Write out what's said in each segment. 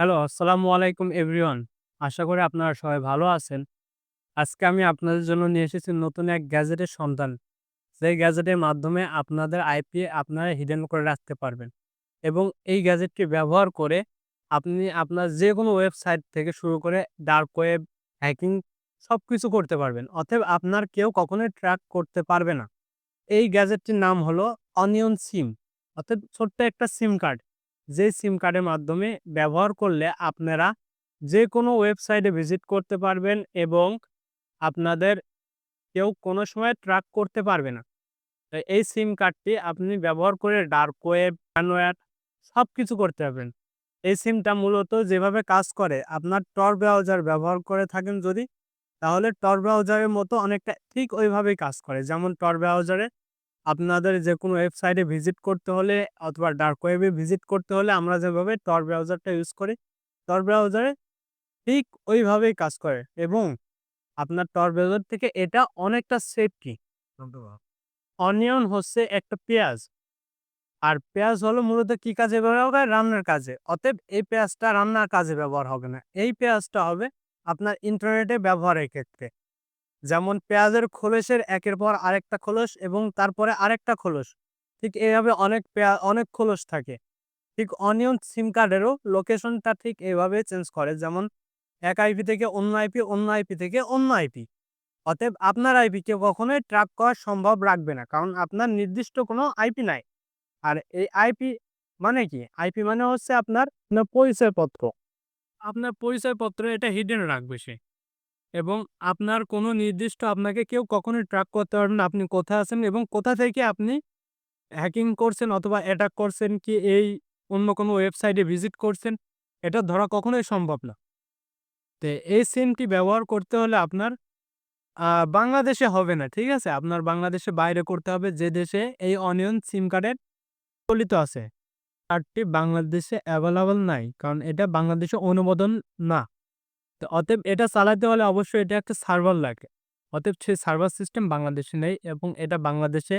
Hello, আসসালামু আলাইকুম everyone. আশা করি আপনারা সবাই ভালো আছেন। আজকে আমি আপনাদের জন্য নিয়ে এসেছি নতুন এক গ্যাজেটের সন্ধান। যেই গ্যাজেটের মাধ্যমে আপনাদের আইপি আপনারা হিডেন করে রাখতে পারবেন এবং এই গ্যাজেটটি ব্যবহার করে আপনি আপনার যে কোনো ওয়েবসাইট থেকে শুরু করে ডার্ক ওয়েব, হ্যাকিং সব কিছু করতে পারবেন। অতএব আপনার কেউ কখনোই ট্র্যাক করতে পারবে না। এই গ্যাজেটটির নাম হলো অনিয়ন সিম অর্থাৎ ছোট্ট একটা সিম কার্ড। যে সিম কার্ডের মাধ্যমে ব্যবহার করলে আপনারা যে কোনো ওয়েবসাইটে ভিজিট করতে পারবেন এবং আপনাদের কেউ কোনো সময় ট্র্যাক করতে পারবে না। এই সিম কার্ডটি আপনি ব্যবহার করে ডার্ক ওয়েব, ম্যালওয়্যার সব কিছু করতে পারবেন। এই সিমটা মূলত যেভাবে কাজ করে আপনার টর ব্রাউজার ব্যবহার করে থাকেন যদি তাহলে টর ব্রাউজারের মতো অনেকটা ঠিক ওইভাবেই কাজ করে। যেমন টর ব্রাউজারে আপনাদের যে কোনো ওয়েবসাইটে ভিজিট করতে হলে অথবা ডার্ক ওয়েবে ভিজিট করতে হলে আমরা যেভাবে টর ব্রাউজারটা ইউজ করি, টর ব্রাউজারে ঠিক ওইভাবেই কাজ করে এবং আপনার টর ব্রাউজার থেকে এটা অনেকটা সেফটি। অনিয়ন হচ্ছে একটা পেঁয়াজ। আর পেঁয়াজ হলো মূলত কি কাজে ব্যবহার হয়? রান্নার কাজে। অতএব এই পেঁয়াজটা রান্নার কাজে ব্যবহার হবে না। এই পেঁয়াজটা হবে আপনার ইন্টারনেটে ব্যবহারের ক্ষেত্রে। যেমন পেঁয়াজের খোলসের একের পর আরেকটা খোলস এবং তারপরে আরেকটা খোলস। ঠিক এইভাবে অনেক পেঁয়া অনেক খোলস থাকে। ঠিক অনিয়ন সিম কার্ডেরও লোকেশনটা ঠিক এইভাবে চেঞ্জ করে। যেমন এক আইপি থেকে অন্য আইপি, অন্য আইপি থেকে অন্য আইপি। অতএব আপনার আইপিকে কখনোই ট্র্যাক করা সম্ভব রাখবে না। কারণ আপনার নির্দিষ্ট কোনো আইপি নাই। আর এই আইপি মানে কি? আইপি মানে হচ্ছে আপনার পরিচয়পত্র। আপনার পরিচয়পত্র এটা হিডেন রাখবে সে। এবং আপনার কোনো নির্দিষ্ট আপনাকে কেউ কখনোই ট্র্যাক করতে পারবে না, আপনি কোথায় আছেন এবং কোথা থেকে আপনি হ্যাকিং করছেন অথবা অ্যাটাক করছেন কি এই অন্য কোনো ওয়েবসাইটে ভিজিট করছেন, এটা ধরা কখনোই সম্ভব না। তো এই সিমটি ব্যবহার করতে হলে আপনার বাংলাদেশে হবে না। ঠিক আছে? আপনার বাংলাদেশে বাইরে করতে হবে, যে দেশে এই অনিয়ন সিম কার্ডের চলিত আছে। কার্ডটি বাংলাদেশে অ্যাভেলেবল নাই। কারণ এটা বাংলাদেশে অনুমোদন না। তো অতএব এটা চালাতে হলে অবশ্যই এটা একটা সার্ভার লাগে। অতএব সেই সার্ভার সিস্টেম বাংলাদেশে নেই এবং এটা বাংলাদেশে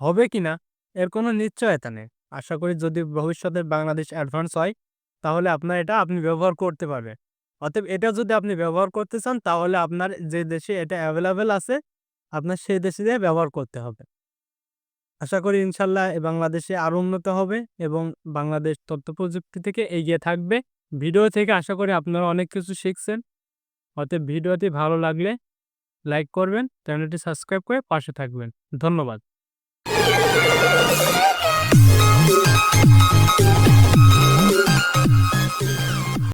হবে কিনা এর কোনো নিশ্চয়তা নেই। আশা করি যদি ভবিষ্যতে বাংলাদেশ অ্যাডভান্স হয়, তাহলে আপনার এটা আপনি ব্যবহার করতে পারবেন। অতএব এটা যদি আপনি ব্যবহার করতে চান, তাহলে আপনার যে দেশে এটা অ্যাভেলেবেল আছে, আপনার সেই দেশে দিয়ে ব্যবহার করতে হবে। আশা করি ইনশাল্লাহ বাংলাদেশে আরও উন্নত হবে এবং বাংলাদেশ তথ্য প্রযুক্তি থেকে এগিয়ে থাকবে। ভিডিও থেকে আশা করি আপনারা অনেক কিছু শিখছেন। অতএব ভিডিওটি ভালো লাগলে লাইক করবেন, চ্যানেলটি সাবস্ক্রাইব করে পাশে থাকবেন। ধন্যবাদ।